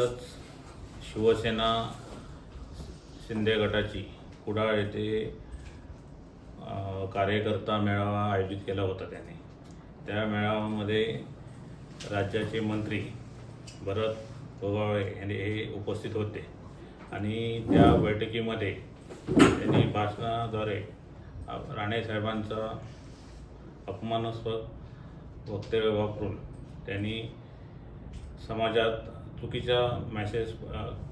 तसंच शिवसेना शिंदे गटाची कुडाळ येथे कार्यकर्ता मेळावा आयोजित केला होता त्याने. त्या मेळाव्यामध्ये राज्याचे मंत्री भरत गोगावळे यांनी हे उपस्थित होते आणि त्या बैठकीमध्ये त्यांनी भाषणाद्वारे राणेसाहेबांचा अपमानास्पद वक्तव्य वापरून त्यांनी समाजात चुकीचा मॅसेज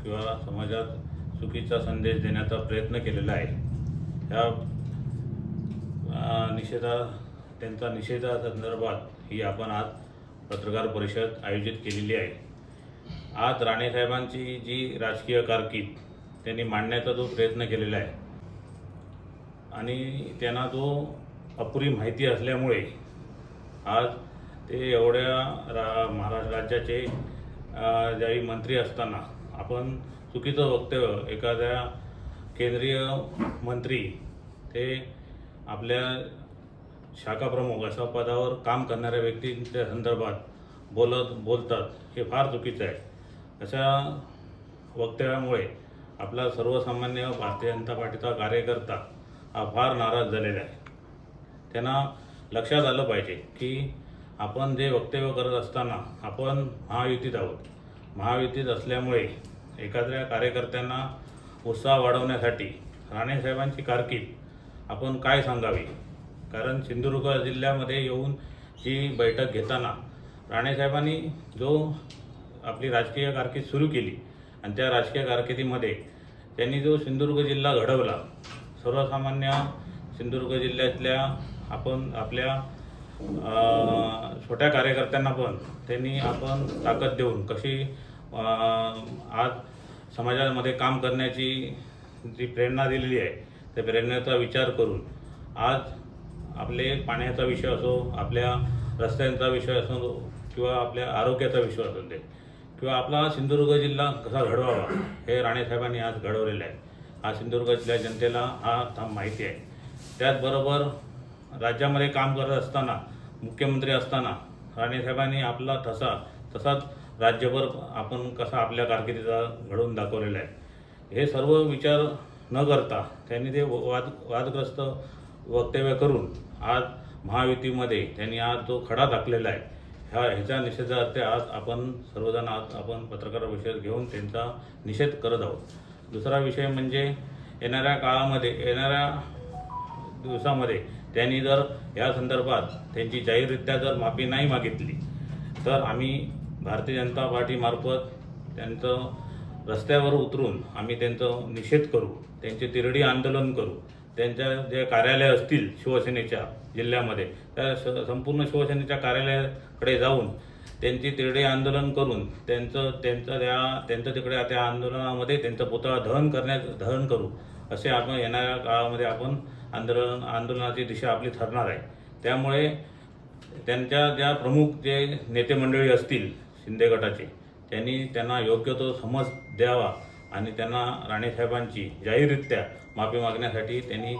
किंवा समाजात चुकीचा संदेश देण्याचा प्रयत्न केलेला आहे. ह्या निषेधा त्यांचा निषेधासंदर्भात ही आपण आज पत्रकार परिषद आयोजित केलेली आहे. आज राणेसाहेबांची जी राजकीय कारकीर्द त्यांनी मांडण्याचा जो प्रयत्न केलेला आहे आणि त्यांना जो अपुरी माहिती असल्यामुळे आज ते एवढ्या रा महाराष्ट्र राज्याचे ज्यावेळी मंत्री असताना आपण चुकीचं वक्तव्य एखाद्या केंद्रीय मंत्री ते आपल्या शाखाप्रमुख अशा पदावर काम करणाऱ्या व्यक्तींच्या संदर्भात बोलत बोलतात हे फार चुकीचं आहे. अशा वक्तव्यामुळे आपला सर्वसामान्य भारतीय जनता पार्टीचा कार्यकर्ता हा फार नाराज झालेला आहे. त्यांना लक्षात आलं पाहिजे की आपण जे वक्तव्य करत असताना आपण महायुतीत आहोत. महायुतीत असल्यामुळे एखाद्या कार्यकर्त्यांना उत्साह वाढवण्यासाठी राणेसाहेबांची कारकीर्द आपण काय सांगावी? कारण सिंधुदुर्ग जिल्ह्यामध्ये येऊन जी बैठक घेताना राणेसाहेबांनी जो आपली राजकीय कारकीर्द सुरू केली आणि त्या राजकीय कारकिर्दीमध्ये त्यांनी जो सिंधुदुर्ग जिल्हा घडवला सर्वसामान्य सिंधुदुर्ग जिल्ह्यातल्या आपण आपल्या छोट्या कार्यकर्त्यांना पण त्यांनी आपण ताकद देऊन कशी आज समाजामध्ये काम करण्याची जी प्रेरणा दिलेली आहे त्या प्रेरणेचा विचार करून आज आपले पाण्याचा विषय असो आपल्या रस्त्यांचा विषय असो किंवा आपल्या आरोग्याचा विषय असो दे किंवा आपला सिंधुदुर्ग जिल्हा कसा घडवावा हे राणेसाहेबांनी आज घडवलेलं आहे. हा सिंधुदुर्ग जिल्ह्या जनतेला हा थांब माहिती आहे. त्याचबरोबर राज्यामध्ये काम करत असताना मुख्यमंत्री असताना राणेसाहेबांनी आपला ठसा तसाच राज्यभर आपण कसा आपल्या कारकिर्दीचा घडवून दाखवलेला आहे. हे सर्व विचार न करता त्यांनी ते वाद वादग्रस्त वक्तव्य करून आज महायुतीमध्ये त्यांनी आज जो खडा टाकलेला आहे ह्या ह्याच्या निषेधार्थ आज आपण सर्वजण आज आपण पत्रकार परिषद घेऊन त्यांचा निषेध करत आहोत. दुसरा विषय म्हणजे येणाऱ्या काळामध्ये येणाऱ्या दिवसामध्ये त्यांनी जर या संदर्भात त्यांची जाहीररित्या जर माफी नाही मागितली तर आम्ही भारतीय जनता पार्टीमार्फत त्यांचं रस्त्यावर उतरून आम्ही त्यांचं निषेध करू त्यांचे तिरडी आंदोलन करू. त्यांच्या जे कार्यालय असतील शिवसेनेच्या जिल्ह्यामध्ये त्या स- संपूर्ण शिवसेनेच्या कार्यालयाकडे जाऊन त्यांची तिरडी आंदोलन करून त्यांचं त्यांचं त्या त्यांचं तिकडे त्या आंदोलनामध्ये त्यांचा पुतळा दहन करण्यात दहन करू असे आपण येणाऱ्या काळामध्ये आपण आंदोलन आंदोलनाची दिशा आपली ठरणार आहे. त्यामुळे त्यांच्या ज्या प्रमुख जे नेते मंडळी असतील शिंदे गटाचे त्यांनी त्यांना योग्य तो समज द्यावा आणि त्यांना राणेसाहेबांची जाहीररित्या माफी मागण्यासाठी त्यांनी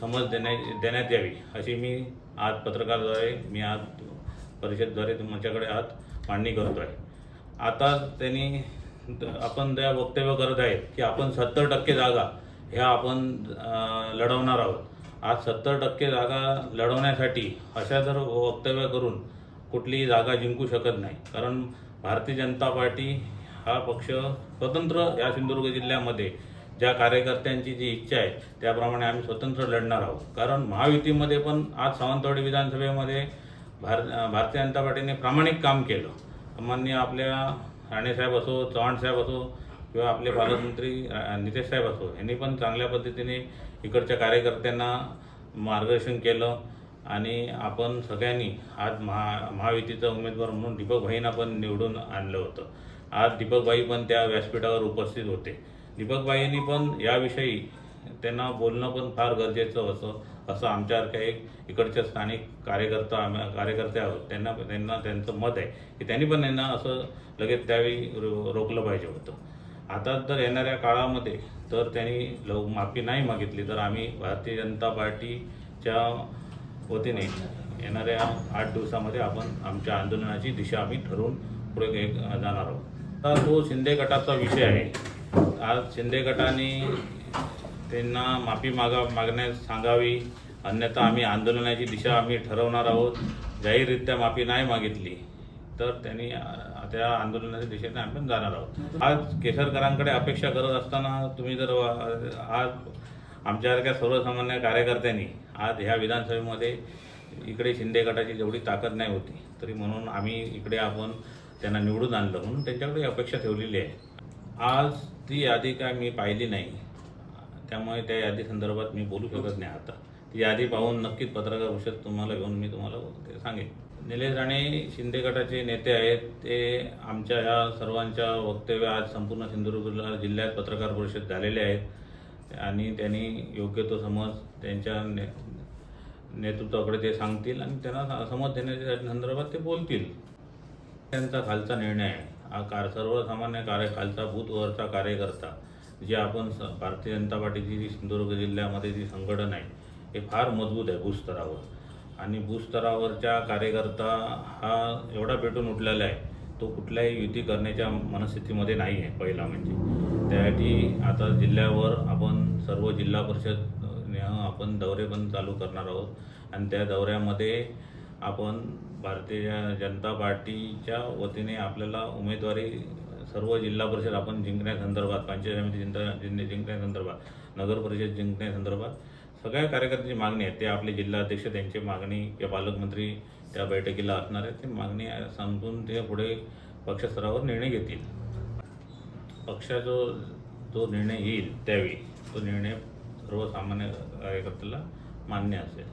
समज देण्या देण्यात यावी अशी मी आज पत्रकारद्वारे मी आज परिषदद्वारे तुमच्याकडे आज मांडणी करतो आहे. आता त्यांनी आपण त्या वक्तव्य करत आहेत की आपण सत्तर टक्के जागा ह्या आपण लढवणार आहोत. आज सत्तर टक्के जागा लढवण्यासाठी अशा जर वक्तव्य करून कुठलीही जागा जिंकू शकत नाही. कारण भारतीय जनता पार्टी हा पक्ष स्वतंत्र या सिंधुदुर्ग जिल्ह्यामध्ये ज्या कार्यकर्त्यांची जी इच्छा आहे त्याप्रमाणे आम्ही स्वतंत्र लढणार आहोत. कारण महायुतीमध्ये पण आज सावंतवाडी विधानसभेमध्ये भार भारतीय जनता पार्टीने प्रामाणिक काम केलं. मान्य आपल्या राणेसाहेब असो चव्हाणसाहेब असो किंवा आपले पालकमंत्री नितेश साहेब असो यांनी पण चांगल्या पद्धतीने इकडच्या कार्यकर्त्यांना मार्गदर्शन केलं आणि आपण सगळ्यांनी आज महा महायुतीचा उमेदवार म्हणून दीपकभाईंना पण निवडून आणलं होतं. आज दीपकबाई पण त्या व्यासपीठावर उपस्थित होते. दीपकबाईंनी पण याविषयी त्यांना बोलणं पण फार गरजेचं असं असं आमच्यासारख्या एक इकडच्या स्थानिक कार्यकर्ता आम्ही- कार्यकर्ते आहोत त्यांना त्यांना त्यांचं मत आहे की त्यांनी पण यांना असं लगेच त्यावेळी रो रोखलं पाहिजे होतं. आता तर येणाऱ्या काळामध्ये तर त्यांनी लव माफी नाही मागितली तर आम्ही भारतीय जनता पार्टीच्या वतीने येणाऱ्या आठ दिवसामध्ये आपण आमच्या आंदोलनाची दिशा आम्ही ठरवून पुढे जाणार आहोत. आता तो शिंदे गटाचा विषय आहे. आज शिंदे गटाने त्यांना माफी मागा मागण्यास सांगावी अन्यथा आम्ही आंदोलनाची दिशा आम्ही ठरवणार आहोत. जाहीररित्या माफी नाही मागितली. तर त्यांनी त्या आंदोलनाच्या दिशेने आपण जाणार आहोत. आज केसरकरांकडे अपेक्षा करत असताना तुम्ही जर आज आमच्यासारख्या सर्वसामान्य कार्यकर्त्यांनी आज ह्या विधानसभेमध्ये इकडे शिंदे गटाची जेवढी ताकद नाही होती तरी म्हणून आम्ही इकडे आपण त्यांना निवडून आणलं म्हणून त्यांच्याकडे अपेक्षा ठेवलेली आहे. आज ती यादी काय मी पाहिली नाही. त्यामुळे त्या यादी संदर्भात मी बोलू शकत नाही आता. ती यादी पाहून नक्कीच पत्रकार परिषद तुम्हाला घेऊन मी तुम्हाला ते सांगेन. निलेश राणे शिंदे गटाचे नेते आहेत. ते आमच्या ह्या सर्वांच्या वक्तव्य आज संपूर्ण सिंधुदुर्ग जिल्ह्यात पत्रकार परिषद झालेले आहेत. आणि त्यांनी योग्य तो समज त्यांच्या ने नेतृत्वाकडे ते सांगतील आणि त्यांना समज देण्याच्या संदर्भात ते बोलतील. त्यांचा खालचा निर्णय आहे. हा कार सर्वसामान्य कार्य खालचा बूथवरचा कार्यकर्ता जे आपण स- भारतीय जनता पार्टीची जी सिंधुदुर्ग जिल्ह्यामध्ये जी संघटन आहे हे फार मजबूत आहे भूस्तरावर. आणि भूस्तरावरच्या कार्यकर्ता हा एवढा पेटून उठलेला आहे. तो कुठल्याही युती करण्याच्या मनस्थितीमध्ये नाही आहे पहिला म्हणजे. त्यासाठी आता जिल्ह्यावर आपण सर्व जिल्हा परिषद आपण दौरे पण चालू करणार आहोत. आणि त्या दौऱ्यामध्ये आपण भारतीय जनता पार्टीच्या वतीने आपल्याला उमेदवारी सर्व जिल्हा परिषद आपण जिंकण्यासंदर्भात पंचायत समिती जिंकण्या जिंक- जिंकण्यासंदर्भात नगर परिषद जिंकण्यासंदर्भात सगळ्या कार्यकर्त्यांची मागणी आहे. ते आपले जिल्हाध्यक्ष त्यांची मागणी किंवा पालकमंत्री त्या बैठकीला असणार आहेत. ती मागणी समजून ते पुढे पक्षस्तरावर निर्णय घेतील. पक्षाचा जो निर्णय येईल त्यावेळी तो निर्णय सर्वसामान्य कार्यकर्त्याला मान्य असेल.